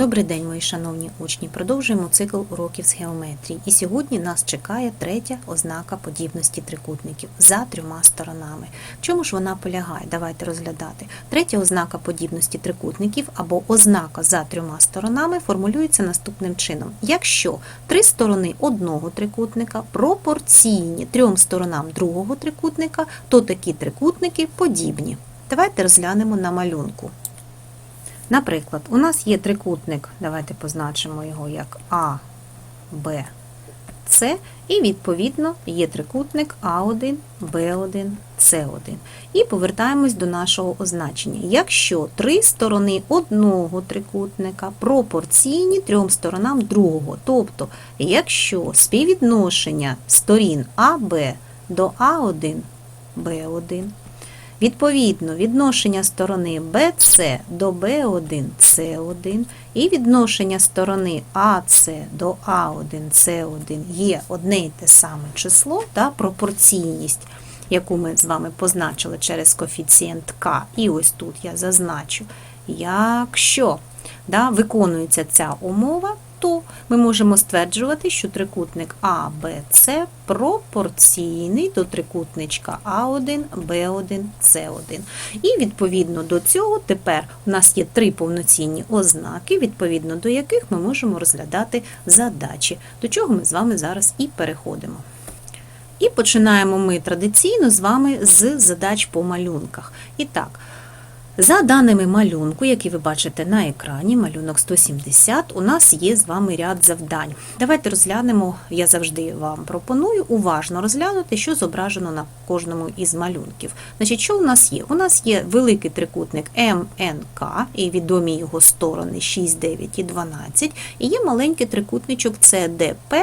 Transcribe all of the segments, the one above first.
Добрий день, мої шановні учні. Продовжуємо цикл уроків з геометрії. І сьогодні нас чекає третя ознака подібності трикутників за трьома сторонами. В чому ж вона полягає? Давайте розглядати. Третя ознака подібності трикутників або ознака за трьома сторонами формулюється наступним чином: якщо три сторони одного трикутника пропорційні трьом сторонам другого трикутника, то такі трикутники подібні. Давайте розглянемо на малюнку. Наприклад, у нас є трикутник, давайте позначимо його як А, Б, С, і відповідно є трикутник А1, Б1, С1. І повертаємось до нашого означення. Якщо три сторони одного трикутника пропорційні трьом сторонам другого, тобто, якщо співвідношення сторін АБ до А1, Б1, Відповідно, відношення сторони BC до B1 C1 і відношення сторони AC до A1 C1 є одне й те саме число та пропорційність, яку ми з вами позначили через коефіцієнт К. І ось тут я зазначу, якщо да, виконується ця умова, то ми можемо стверджувати, що трикутник АБЦ пропорційний до трикутничка А1, Б1, С1. І відповідно до цього тепер у нас є три повноцінні ознаки, відповідно до яких ми можемо розглядати задачі, до чого ми з вами зараз і переходимо. І починаємо ми традиційно з вами з задач по малюнках. І так, за даними малюнку, який ви бачите на екрані, малюнок 170, у нас є з вами ряд завдань. Давайте розглянемо, я завжди вам пропоную уважно розглянути, що зображено на кожному із малюнків. Значить, що у нас є? У нас є великий трикутник МНК і відомі його сторони 6, 9 і 12, і є маленький трикутничок ЦДП,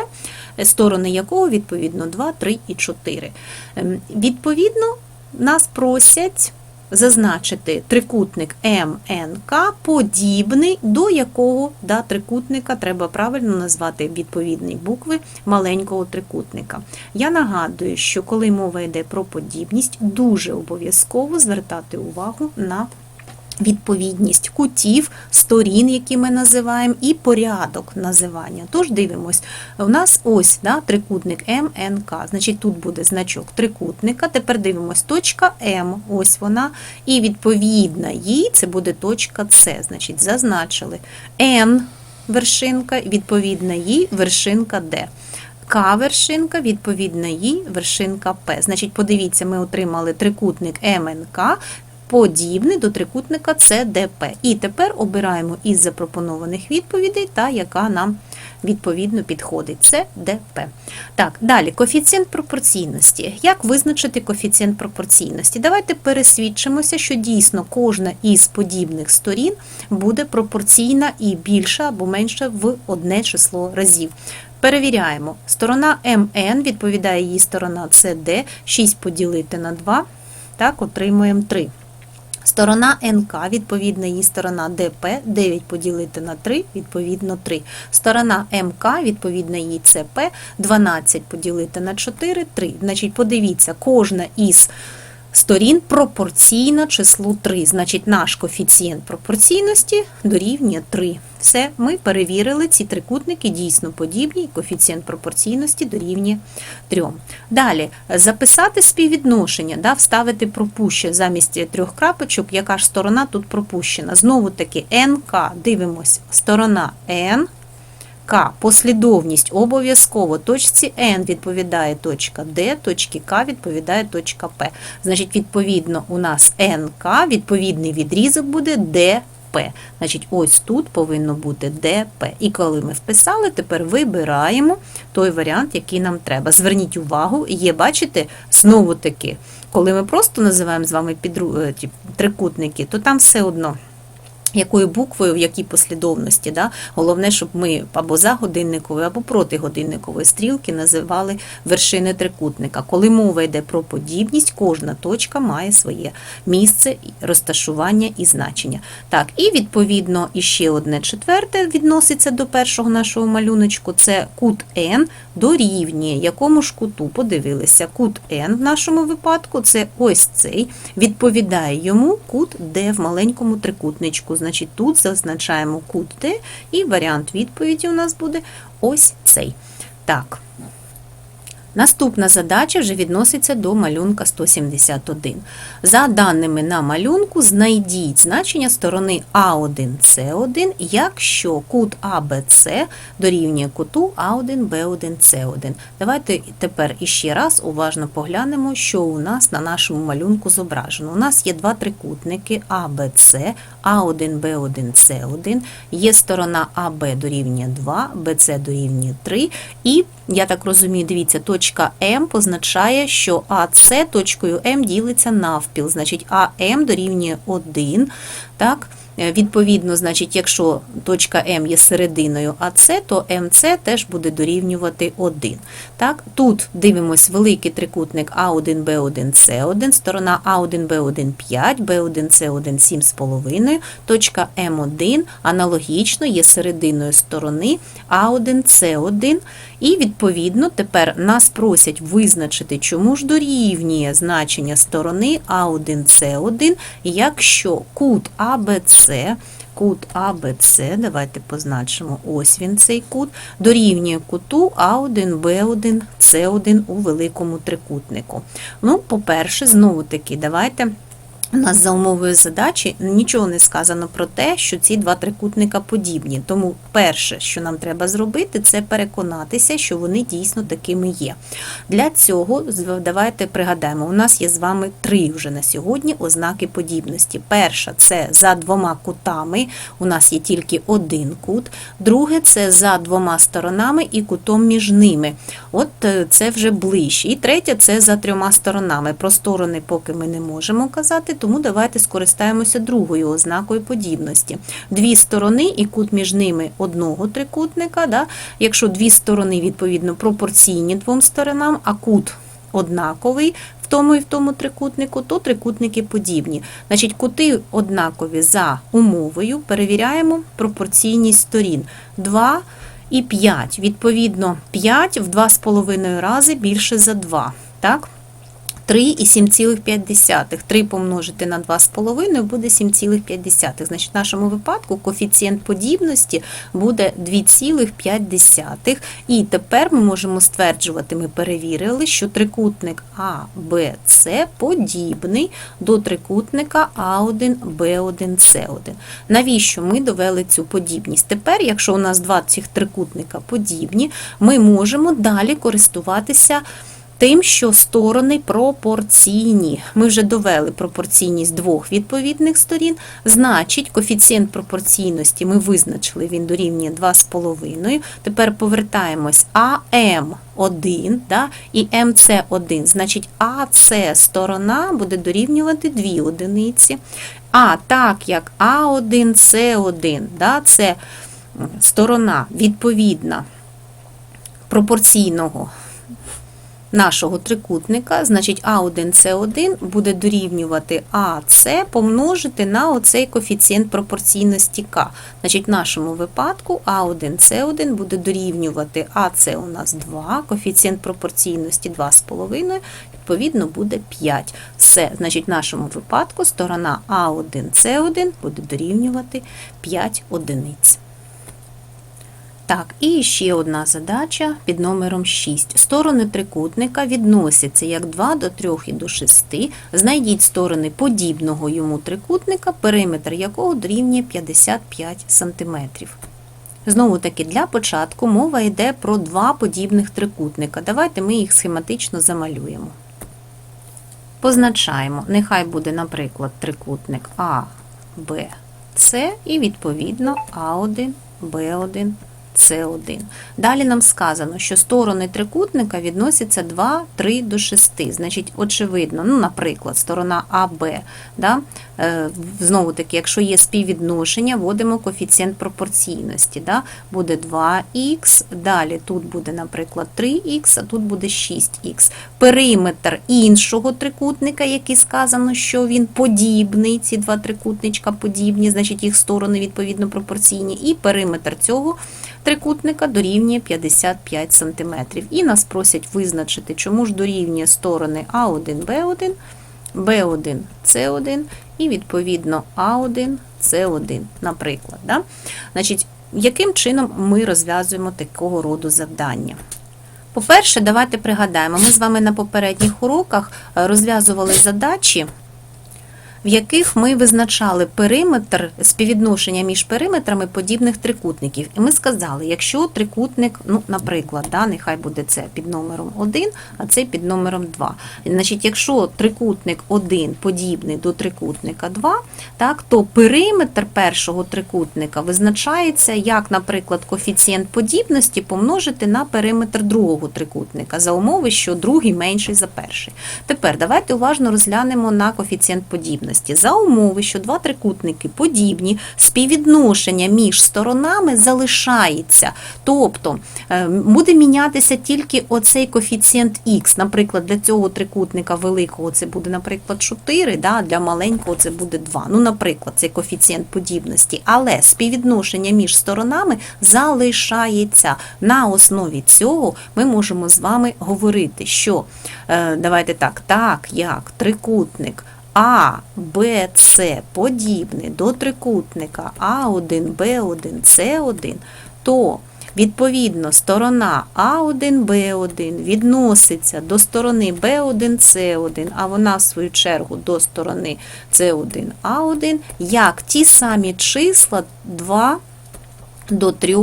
сторони якого відповідно 2, 3 і 4. Ем, Відповідно, нас просять зазначити трикутник МНК подібний, до якого да, трикутника треба правильно назвати відповідні букви маленького трикутника. Я нагадую, що коли мова йде про подібність, дуже обов'язково звертати увагу на Відповідність кутів, сторін, які ми називаємо, і порядок називання. Тож дивимось, у нас ось да, трикутник МНК. Значить, тут буде значок трикутника. Тепер дивимось точка М, ось вона, і відповідна їй це буде точка С. Значить, зазначили Н вершинка, відповідна їй вершинка Д. К вершинка, відповідна їй вершинка П. Значить, подивіться, ми отримали трикутник МНК, подібний до трикутника ЦДП. І тепер обираємо із запропонованих відповідей та яка нам відповідно підходить. Це ДП. Так, далі коефіцієнт пропорційності. Як визначити коефіцієнт пропорційності? Давайте пересвідчимося, що дійсно кожна із подібних сторін буде пропорційна і більша або менша в одне число разів. Перевіряємо. Сторона МН відповідає її сторона CD, 6 поділити на 2, так, отримуємо 3. Сторона НК, відповідно, її сторона ДП, 9 поділити на 3, відповідно 3. Сторона МК, відповідно, її ЦП, 12 поділити на 4, 3. Значить, подивіться, кожна із сторін пропорційна числу 3. Значить, наш коефіцієнт пропорційності дорівнює 3. Все, ми перевірили, ці трикутники дійсно подібні, і коефіцієнт пропорційності дорівнює 3. Далі, записати співвідношення, да, вставити пропуще замість трьох крапочок, яка ж сторона тут пропущена. Знову таки, НК, дивимось, сторона N, К, послідовність обов'язково точці N відповідає точка D, точці К відповідає точка П. Значить, відповідно, у нас НК, відповідний відрізок буде ДП. Значить, ось тут повинно бути ДП. І коли ми вписали, тепер вибираємо той варіант, який нам треба. Зверніть увагу, є, бачите, знову таки, коли ми просто називаємо з вами підру... е, трикутники, то там все одно якою буквою, в якій послідовності. Да? Головне, щоб ми або за годинниковою, або проти годинникової стрілки називали вершини трикутника. Коли мова йде про подібність, кожна точка має своє місце, розташування і значення. Так, і відповідно іще одне четверте відноситься до першого нашого малюночку. Це кут N дорівнює якому ж куту подивилися. Кут N в нашому випадку це ось цей, відповідає йому кут D в маленькому трикутничку Значить, тут зазначаємо кут Т, і варіант відповіді у нас буде ось цей. Так. Наступна задача вже відноситься до малюнка 171. За даними на малюнку, знайдіть значення сторони А1С1, якщо кут АБЦ дорівнює куту А1Б1С1. Давайте тепер іще раз уважно поглянемо, що у нас на нашому малюнку зображено. У нас є два трикутники АБЦ, А1Б1С1, є сторона АБ дорівнює 2, БЦ дорівнює 3, і, я так розумію, дивіться, точка М позначає, що АС точкою М ділиться навпіл, значить АМ дорівнює 1, так? Е, Відповідно, значить, якщо точка М є серединою АС, то МС теж буде дорівнювати 1. Так? Тут дивимось великий трикутник А1, Б1, С1, сторона А1, Б1 5, Б1, С1 7,5, точка М1 аналогічно є серединою сторони А1, С1. І, відповідно, тепер нас просять визначити, чому ж дорівнює значення сторони А1, С1, якщо кут АБЦ, кут АБЦ, давайте позначимо, ось він цей кут, дорівнює куту А1, Б1, С1 у великому трикутнику. Ну, по-перше, знову таки, давайте. У нас за умовою задачі нічого не сказано про те, що ці два трикутника подібні. Тому перше, що нам треба зробити, це переконатися, що вони дійсно такими є. Для цього давайте пригадаємо, у нас є з вами три вже на сьогодні ознаки подібності. Перша це за двома кутами, у нас є тільки один кут. Друге це за двома сторонами і кутом між ними. От е, це вже ближче. І третє це за трьома сторонами. Про сторони поки ми не можемо казати, тому давайте скористаємося другою ознакою подібності. Дві сторони і кут між ними одного трикутника. Да? Якщо дві сторони, відповідно, пропорційні двом сторонам, а кут однаковий в тому і в тому трикутнику, то трикутники подібні. Значить, кути однакові за умовою, перевіряємо пропорційність сторін. 2 і 5. Відповідно, 5 в 2,5 рази більше за 2. Так? 3 і 7,5. 3 помножити на 2,5 буде 7,5. Значить, в нашому випадку коефіцієнт подібності буде 2,5. І тепер ми можемо стверджувати, ми перевірили, що трикутник С подібний до трикутника А1, Б1, С1. Навіщо ми довели цю подібність? Тепер, якщо у нас два цих трикутника подібні, ми можемо далі користуватися тим, що сторони пропорційні. Ми вже довели пропорційність двох відповідних сторін. Значить, коефіцієнт пропорційності ми визначили, він дорівнює 2,5. Тепер повертаємось АМ1 да, і МС1. Значить, АС сторона буде дорівнювати 2 одиниці. А так як А1, С1, да, це сторона відповідна пропорційного нашого трикутника, значить А1, С1 буде дорівнювати АС помножити на оцей коефіцієнт пропорційності К. Значить, в нашому випадку А1, С1 буде дорівнювати АС у нас 2, коефіцієнт пропорційності 2,5, відповідно буде 5. Все, значить, в нашому випадку сторона А1, С1 буде дорівнювати 5 одиниць. Так, і ще одна задача під номером 6. Сторони трикутника відносяться як 2 до 3 і до 6. Знайдіть сторони подібного йому трикутника, периметр якого дорівнює 55 см. Знову таки, для початку мова йде про два подібних трикутника. Давайте ми їх схематично замалюємо. Позначаємо, нехай буде, наприклад, трикутник А, Б, С і відповідно А1, Б1, С1. Далі нам сказано, що сторони трикутника відносяться 2, 3 до 6. Значить, очевидно, ну, наприклад, сторона АБ. Да? Е, Знову таки, якщо є співвідношення, вводимо коефіцієнт пропорційності. Да? Буде 2х, далі тут буде, наприклад, 3х, а тут буде 6х. Периметр іншого трикутника, який сказано, що він подібний, ці два трикутничка подібні, значить їх сторони відповідно пропорційні, і периметр цього трикутника дорівнює 55 см. І нас просять визначити, чому ж дорівнює сторони А1, Б1, Б1, С1 і відповідно А1, С1, наприклад. Да? Значить, яким чином ми розв'язуємо такого роду завдання? По-перше, давайте пригадаємо, ми з вами на попередніх уроках е, розв'язували задачі, в яких ми визначали периметр співвідношення між периметрами подібних трикутників. І ми сказали, якщо трикутник, ну, наприклад, да, нехай буде це під номером 1, а це під номером 2. Значить, якщо трикутник 1 подібний до трикутника 2, так, то периметр першого трикутника визначається як, наприклад, коефіцієнт подібності помножити на периметр другого трикутника за умови, що другий менший за перший. Тепер давайте уважно розглянемо на коефіцієнт подібності. За умови, що два трикутники подібні, співвідношення між сторонами залишається. Тобто е, буде мінятися тільки оцей коефіцієнт х. Наприклад, для цього трикутника великого це буде, наприклад, 4, да, для маленького це буде 2. Ну, наприклад, цей коефіцієнт подібності. Але співвідношення між сторонами залишається. На основі цього ми можемо з вами говорити, що е, давайте так, так як трикутник. А, Б, С подібний до трикутника А1, Б1, С1, то відповідно сторона А1, Б1 відноситься до сторони Б1, С1, а вона в свою чергу до сторони С1, А1, як ті самі числа 2 до 3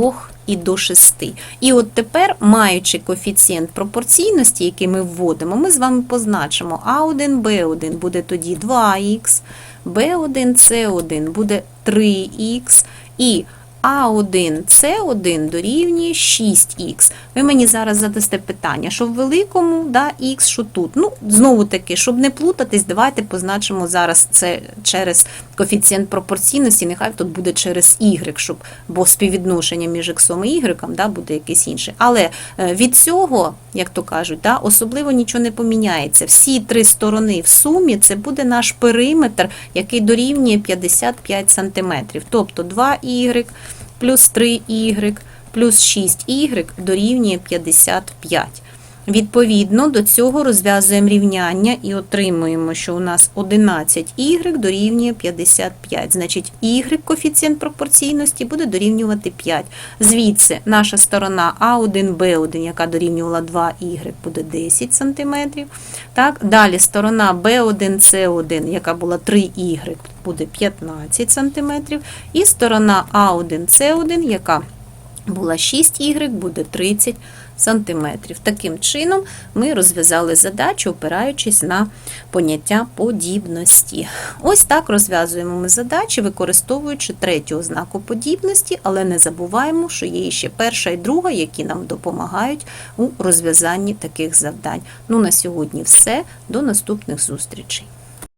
і до 6. І от тепер, маючи коефіцієнт пропорційності, який ми вводимо, ми з вами позначимо А1, Б1 буде тоді 2х, Б1, С1 буде 3х, і А1, С1 дорівнює 6х. Ви мені зараз задасте питання, що в великому, да, х, що тут. Ну, знову таки, щоб не плутатись, давайте позначимо зараз це через коефіцієнт пропорційності, нехай тут буде через y, щоб, бо співвідношення між x і y да, буде якесь інше. Але е, від цього, як то кажуть, да, особливо нічого не поміняється. Всі три сторони в сумі це буде наш периметр, який дорівнює 55 см. Тобто 2y плюс 3y плюс 6y дорівнює 55. Відповідно, до цього розв'язуємо рівняння і отримуємо, що у нас 11y дорівнює 55. Значить, y коефіцієнт пропорційності буде дорівнювати 5. Звідси наша сторона А1, Б1, яка дорівнювала 2y, буде 10 см. Так? Далі сторона Б1, С1, яка була 3y, буде 15 см. І сторона А1, С1, яка була 6y, буде 30 сантиметрів. Таким чином ми розв'язали задачу, опираючись на поняття подібності. Ось так розв'язуємо ми задачі, використовуючи третю ознаку подібності, але не забуваємо, що є ще перша і друга, які нам допомагають у розв'язанні таких завдань. Ну, на сьогодні все. До наступних зустрічей.